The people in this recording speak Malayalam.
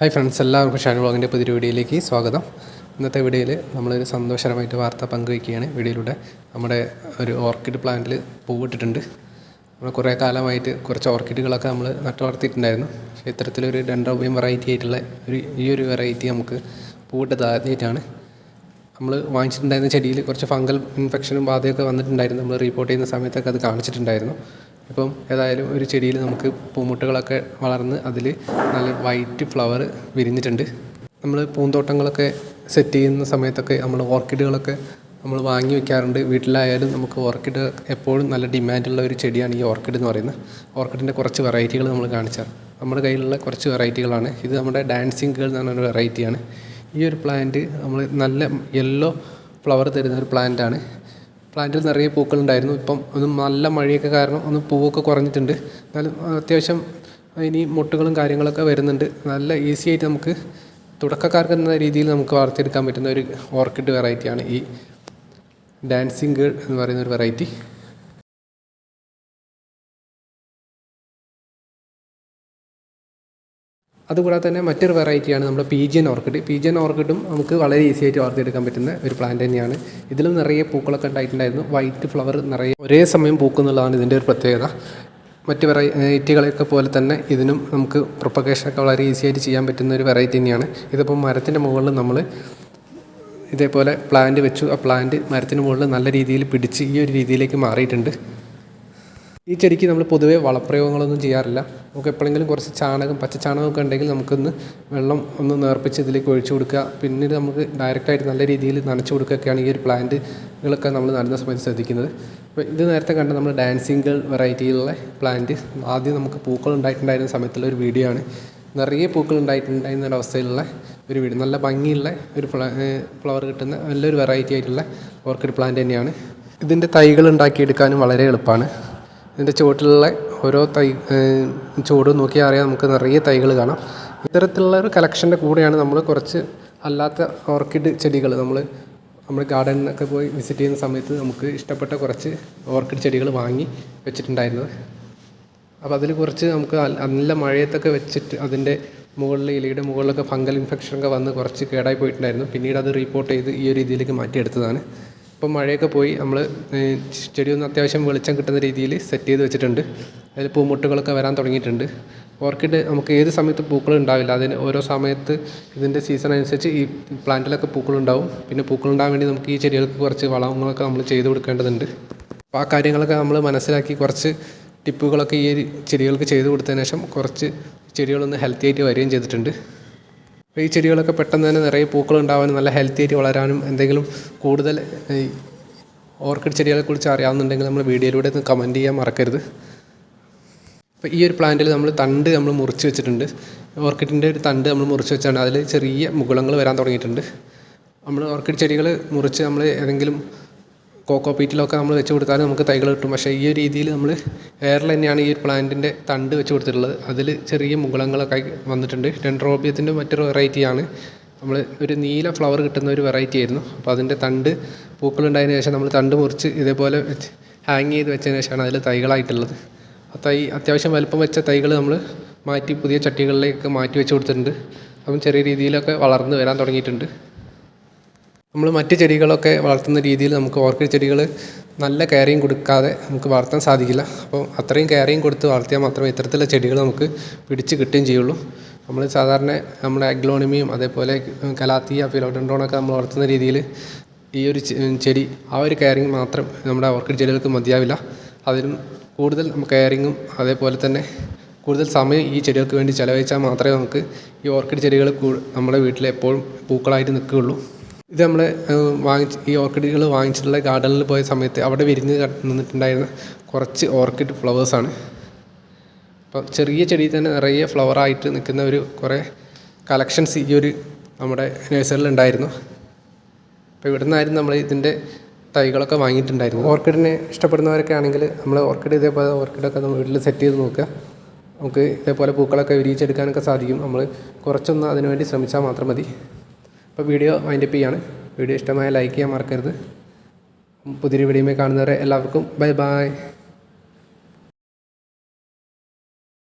ഹായ് ഫ്രണ്ട്സ് എല്ലാവർക്കും ഷാൻ വ്ളോഗിന്റെ പുതിയൊരു വീഡിയോയിലേക്ക് സ്വാഗതം. ഇന്നത്തെ വീഡിയോയിൽ നമ്മളൊരു സന്തോഷകരമായിട്ട് വാർത്ത പങ്കുവയ്ക്കുകയാണ്. വീഡിയോയിലൂടെ നമ്മുടെ ഒരു ഓർക്കിഡ് പ്ലാന്റിൽ പൂവിട്ടിട്ടുണ്ട്. നമ്മൾ കുറേ കാലമായിട്ട് കുറച്ച് ഓർക്കിഡുകളൊക്കെ നമ്മൾ നട്ടു വളർത്തിയിട്ടുണ്ടായിരുന്നു. പക്ഷേ ഇത്തരത്തിലൊരു ഡെൻഡ്രോബിയം വെറൈറ്റി ആയിട്ടുള്ള ഒരു ഈ ഒരു വെറൈറ്റി നമുക്ക് പൂവിട്ടത് ആദ്യമായിട്ടാണ്. നമ്മൾ വാങ്ങിച്ചിട്ടുണ്ടായിരുന്ന ചെടിയിൽ കുറച്ച് ഫംഗൽ ഇൻഫെക്ഷനും ബാധയൊക്കെ വന്നിട്ടുണ്ടായിരുന്നു. നമ്മൾ റിപ്പോർട്ട് ചെയ്യുന്ന സമയത്തൊക്കെ അത് കാണിച്ചിട്ടുണ്ടായിരുന്നു. ഇപ്പം ഏതായാലും ഒരു ചെടിയിൽ നമുക്ക് പൂമുട്ടുകളൊക്കെ വളർന്ന് അതിൽ നല്ല വൈറ്റ് ഫ്ലവർ വിരിഞ്ഞിട്ടുണ്ട്. നമ്മൾ പൂന്തോട്ടങ്ങളൊക്കെ സെറ്റ് ചെയ്യുന്ന സമയത്തൊക്കെ നമ്മൾ ഓർക്കിഡുകളൊക്കെ നമ്മൾ വാങ്ങി വെക്കാറുണ്ട്. വീട്ടിലായാലും നമുക്ക് ഓർക്കിഡ് എപ്പോഴും നല്ല ഡിമാൻഡുള്ള ഒരു ചെടിയാണ് ഈ ഓർക്കിഡ് എന്ന് പറയുന്നത്. ഓർക്കിഡിന്റെ കുറച്ച് വെറൈറ്റികൾ നമ്മൾ കാണിച്ചാൽ നമ്മുടെ കയ്യിലുള്ള കുറച്ച് വെറൈറ്റികളാണ്. ഇത് നമ്മുടെ ഡാൻസിങ് ഗേൾ എന്ന് പറഞ്ഞൊരു വെറൈറ്റിയാണ് ഈ ഒരു പ്ലാന്റ് നമ്മൾ നല്ല യെല്ലോ ഫ്ലവർ തരുന്ന ഒരു പ്ലാന്റാണ് പ്ലാന്റിൽ നിറയെ പൂക്കളുണ്ടായിരുന്നു. ഇപ്പം ഒന്ന് നല്ല മഴയൊക്കെ കാരണം ഒന്ന് പൂവൊക്കെ കുറഞ്ഞിട്ടുണ്ട്. എന്നാലും അത്യാവശ്യം ഇനി മുട്ടുകളും കാര്യങ്ങളൊക്കെ വരുന്നുണ്ട്. നല്ല ഈസി ആയിട്ട് നമുക്ക് തുടക്കക്കാർക്ക് എന്ന രീതിയിൽ നമുക്ക് വളർത്തിയെടുക്കാൻ പറ്റുന്ന ഒരു ഓർക്കിഡ് വെറൈറ്റിയാണ് ഈ ഡാൻസിങ് ഗേൾ എന്ന് പറയുന്ന ഒരു വെറൈറ്റി. അതുകൂടാതെ തന്നെ മറ്റൊരു വെറൈറ്റിയാണ് നമ്മുടെ P G N orchid. P G N ഓർക്കിഡും നമുക്ക് വളരെ ഈസി ആയിട്ട് വളർത്തിയെടുക്കാൻ പറ്റുന്ന ഒരു പ്ലാന്റ് തന്നെയാണ്. ഇതിലും നിറയെ പൂക്കളൊക്കെ ഉണ്ടായിട്ടുണ്ടായിരുന്നു. വൈറ്റ് ഫ്ലവർ നിറയെ ഒരേ സമയം പൂക്കുന്നുള്ളതാണ് ഇതിന്റെ ഒരു പ്രത്യേകത. മറ്റ് വെറൈറ്റികളെയൊക്കെ പോലെ തന്നെ ഇതിനും നമുക്ക് പ്രൊപ്പഗേഷനൊക്കെ വളരെ ഈസി ആയിട്ട് ചെയ്യാൻ പറ്റുന്ന ഒരു വെറൈറ്റി തന്നെയാണ്. ഇതിപ്പോൾ മരത്തിന്റെ മുകളിൽ നമ്മൾ ഇതേപോലെ പ്ലാന്റ് വെച്ചു. ആ പ്ലാന്റ് മരത്തിന് മുകളിൽ നല്ല രീതിയിൽ പിടിച്ച് ഈ ഒരു രീതിയിലേക്ക് മാറിയിട്ടുണ്ട്. ഈ ചെടിക്ക് നമ്മൾ പൊതുവേ വളപ്രയോഗങ്ങളൊന്നും ചെയ്യാറില്ല. നമുക്ക് എപ്പോഴെങ്കിലും കുറച്ച് ചാണകം പച്ച ചാണകമൊക്കെ ഉണ്ടെങ്കിൽ നമുക്കൊന്ന് വെള്ളം ഒന്ന് നേർപ്പിച്ച് ഇതിലേക്ക് ഒഴിച്ചു കൊടുക്കുക. പിന്നീട് നമുക്ക് ഡയറക്റ്റായിട്ട് നല്ല രീതിയിൽ നനച്ചു കൊടുക്കുകയൊക്കെയാണ് ഈ ഒരു പ്ലാന്റുകളൊക്കെ നമ്മൾ നടുന്ന സമയത്ത് ശ്രദ്ധിക്കുന്നത്. അപ്പോൾ ഇത് നേരത്തെ കണ്ട നമ്മൾ ഡാൻസിങ് ഗേൾ വെറൈറ്റിയിലുള്ള പ്ലാന്റ് ആദ്യം നമുക്ക് പൂക്കൾ ഉണ്ടായിട്ടുണ്ടായിരുന്ന സമയത്തുള്ള ഒരു വീഡിയോ ആണ്. നിറയെ പൂക്കൾ ഉണ്ടായിട്ടുണ്ടായിരുന്ന അവസ്ഥയിലുള്ള ഒരു വീട്. നല്ല ഭംഗിയുള്ള ഒരു ഫ്ലവർ കിട്ടുന്ന നല്ലൊരു വെറൈറ്റി ആയിട്ടുള്ള ഓർക്കിഡ് പ്ലാന്റ് തന്നെയാണ്. ഇതിന്റെ തൈകൾ ഉണ്ടാക്കിയെടുക്കാനും വളരെ എളുപ്പമാണ്. ഇതിന്റെ ചുവട്ടിലുള്ള ഓരോ തൈ ചുവട് നോക്കിയാൽ അറിയാം നമുക്ക് നിറയെ തൈകൾ കാണാം. ഇത്തരത്തിലുള്ള ഒരു കളക്ഷന്റെ കൂടെയാണ് നമ്മൾ കുറച്ച് അല്ലാത്ത ഓർക്കിഡ് ചെടികൾ നമ്മൾ നമ്മൾ ഗാർഡനൊക്കെ പോയി വിസിറ്റ് ചെയ്യുന്ന സമയത്ത് നമുക്ക് ഇഷ്ടപ്പെട്ട കുറച്ച് ഓർക്കിഡ് ചെടികൾ വാങ്ങി വെച്ചിട്ടുണ്ടായിരുന്നത്. അപ്പോൾ അതിൽ കുറച്ച് നമുക്ക് നല്ല മഴയത്തൊക്കെ വെച്ചിട്ട് അതിന്റെ മുകളിൽ ഇലയുടെ മുകളിലൊക്കെ ഫംഗൽ ഇൻഫെക്ഷനൊക്കെ വന്ന് കുറച്ച് കേടായി പോയിട്ടുണ്ടായിരുന്നു. പിന്നീട് അത് റിപ്പോർട്ട് ചെയ്ത് ഈ ഒരു രീതിയിലേക്ക് മാറ്റിയെടുത്തതാണ്. ഇപ്പം മഴയൊക്കെ പോയി നമ്മൾ ചെടി ഒന്ന് അത്യാവശ്യം വെളിച്ചം കിട്ടുന്ന രീതിയിൽ സെറ്റ് ചെയ്ത് വെച്ചിട്ടുണ്ട്. അതിൽ പൂമുട്ടുകളൊക്കെ വരാൻ തുടങ്ങിയിട്ടുണ്ട്. ഓർക്കിഡ് നമുക്ക് ഏത് സമയത്ത് പൂക്കൾ ഉണ്ടാവില്ല. അതിന് ഓരോ സമയത്ത് ഇതിന്റെ സീസൺ അനുസരിച്ച് ഈ പ്ലാന്റിലൊക്കെ പൂക്കളുണ്ടാവും. പിന്നെ പൂക്കളുണ്ടാകാൻ വേണ്ടി നമുക്ക് ഈ ചെടികൾക്ക് കുറച്ച് വളങ്ങളൊക്കെ നമ്മൾ ചെയ്ത് കൊടുക്കേണ്ടതുണ്ട്. അപ്പോൾ ആ കാര്യങ്ങളൊക്കെ നമ്മൾ മനസ്സിലാക്കി കുറച്ച് ടിപ്പുകളൊക്കെ ഈ ചെടികൾക്ക് ചെയ്ത് കൊടുത്തതിന് ശേഷം കുറച്ച് ചെടികളൊന്ന് ഹെൽത്തി ആയിട്ട് വരികയും ചെയ്തിട്ടുണ്ട്. ഈ ചെടികളൊക്കെ പെട്ടെന്ന് തന്നെ നിറയെ പൂക്കൾ ഉണ്ടാവാനും നല്ല ഹെൽത്തി ആയിട്ട് വളരാനും എന്തെങ്കിലും കൂടുതൽ ഓർക്കിഡ് ചെടികളെക്കുറിച്ച് അറിയാവുന്നുണ്ടെങ്കിൽ നമ്മൾ വീഡിയോയിലൂടെ ഒന്ന് കമന്റ് ചെയ്യാൻ മറക്കരുത്. അപ്പോൾ ഈ ഒരു പ്ലാന്റിൽ നമ്മൾ തണ്ട് നമ്മൾ മുറിച്ച് വെച്ചിട്ടുണ്ട്. ഓർക്കിഡിന്റെ ഒരു തണ്ട് നമ്മൾ മുറിച്ച് വെച്ചാണ് അതിൽ ചെറിയ മുകുളങ്ങൾ വരാൻ തുടങ്ങിയിട്ടുണ്ട്. നമ്മൾ ഓർക്കിഡ് ചെടികൾ മുറിച്ച് നമ്മൾ ഏതെങ്കിലും കോക്കോ പീറ്റിലൊക്കെ നമ്മൾ വെച്ച് കൊടുത്താൽ നമുക്ക് തൈകൾ കിട്ടും. പക്ഷേ ഈ ഒരു രീതിയിൽ നമ്മൾ എയറിൽ തന്നെയാണ് ഈ പ്ലാന്റിന്റെ തണ്ട് വെച്ച് കൊടുത്തിട്ടുള്ളത്. അതിൽ ചെറിയ മുകുളങ്ങളൊക്കെ വന്നിട്ടുണ്ട്. ഡെൻഡ്രോബിയത്തിന്റെ മറ്റൊരു വെറൈറ്റിയാണ് നമ്മൾ ഒരു നീല ഫ്ലവർ കിട്ടുന്ന ഒരു വെറൈറ്റി ആയിരുന്നു. അപ്പോൾ അതിന്റെ തണ്ട് പൂക്കളുണ്ടായതിന് ശേഷം നമ്മൾ തണ്ട് മുറിച്ച് ഇതേപോലെ ഹാങ് ചെയ്ത് വെച്ചതിന് ശേഷമാണ് അതിൽ തൈകളായിട്ടുള്ളത്. ആ തൈ അത്യാവശ്യം വലുപ്പം വെച്ച തൈകൾ നമ്മൾ മാറ്റി പുതിയ ചട്ടികളിലേക്ക് മാറ്റി വെച്ച് കൊടുത്തിട്ടുണ്ട്. അപ്പം ചെറിയ രീതിയിലൊക്കെ വളർന്നു വരാൻ തുടങ്ങിയിട്ടുണ്ട്. നമ്മൾ മറ്റ് ചെടികളൊക്കെ വളർത്തുന്ന രീതിയിൽ നമുക്ക് ഓർക്കിഡ് ചെടികൾ നല്ല കെയറിങ് കൊടുക്കാതെ നമുക്ക് വളർത്താൻ സാധിക്കില്ല. അപ്പോൾ അത്രയും കെയറിങ് കൊടുത്ത് വളർത്തിയാൽ മാത്രമേ ഇത്തരത്തിലുള്ള ചെടികൾ നമുക്ക് പിടിച്ച് കിട്ടുകയും ചെയ്യുള്ളൂ. നമ്മൾ സാധാരണ നമ്മുടെ അഗ്ലോണിമിയും അതേപോലെ കലാത്തിയ ഫിലോഡൻഡ്രോണൊക്കെ നമ്മൾ വളർത്തുന്ന രീതിയിൽ ഈ ഒരു ചെടി ആ ഒരു കെയറിങ് മാത്രം നമ്മുടെ ഓർക്കിഡ് ചെടികൾക്ക് മതിയാവില്ല. അതിനും കൂടുതൽ കെയറിങ്ങും അതേപോലെ തന്നെ കൂടുതൽ സമയം ഈ ചെടികൾക്ക് വേണ്ടി ചിലവഴിച്ചാൽ മാത്രമേ നമുക്ക് ഈ ഓർക്കിഡ് ചെടികൾ നമ്മുടെ വീട്ടിൽ എപ്പോഴും പൂക്കളായിട്ട് നിൽക്കുകയുള്ളൂ. ഇത് നമ്മൾ വാങ്ങിച്ച് ഈ ഓർക്കിഡുകൾ വാങ്ങിച്ചിട്ടുള്ള ഗാർഡനിൽ പോയ സമയത്ത് അവിടെ വിരിഞ്ഞ് നിന്നിട്ടുണ്ടായിരുന്ന കുറച്ച് ഓർക്കിഡ് ഫ്ലവേഴ്സാണ് അപ്പോൾ ചെറിയ ചെടിയിൽ തന്നെ നിറയെ ഫ്ലവറായിട്ട് നിൽക്കുന്ന ഒരു കുറേ കളക്ഷൻസ് ഈ ഒരു നമ്മുടെ നഴ്സറിയിൽ ഉണ്ടായിരുന്നു. അപ്പോൾ ഇവിടെ നിന്നായിരുന്നു നമ്മൾ ഇതിന്റെ തൈകളൊക്കെ വാങ്ങിയിട്ടുണ്ടായിരുന്നു ഓർക്കിഡിനെ ഇഷ്ടപ്പെടുന്നവരൊക്കെ ആണെങ്കിൽ നമ്മൾ ഓർക്കിഡ് ഇതേപോലെ ഓർക്കിഡൊക്കെ നമ്മൾ വീട്ടിൽ സെറ്റ് ചെയ്ത് നോക്കുക. നമുക്ക് ഇതേപോലെ പൂക്കളൊക്കെ വിരിയിച്ചെടുക്കാനൊക്കെ സാധിക്കും. നമ്മൾ കുറച്ചൊന്ന് അതിനുവേണ്ടി ശ്രമിച്ചാൽ മാത്രം മതി. അപ്പോൾ വീഡിയോ വൈൻഡപ്പ് ചെയ്യാണ്. വീഡിയോ ഇഷ്ടമായ ലൈക്ക് ചെയ്യാൻ മറക്കരുത്. പുതിയൊരു വീഡിയോയിൽ കാണുന്നവരെ എല്ലാവർക്കും ബൈ ബൈ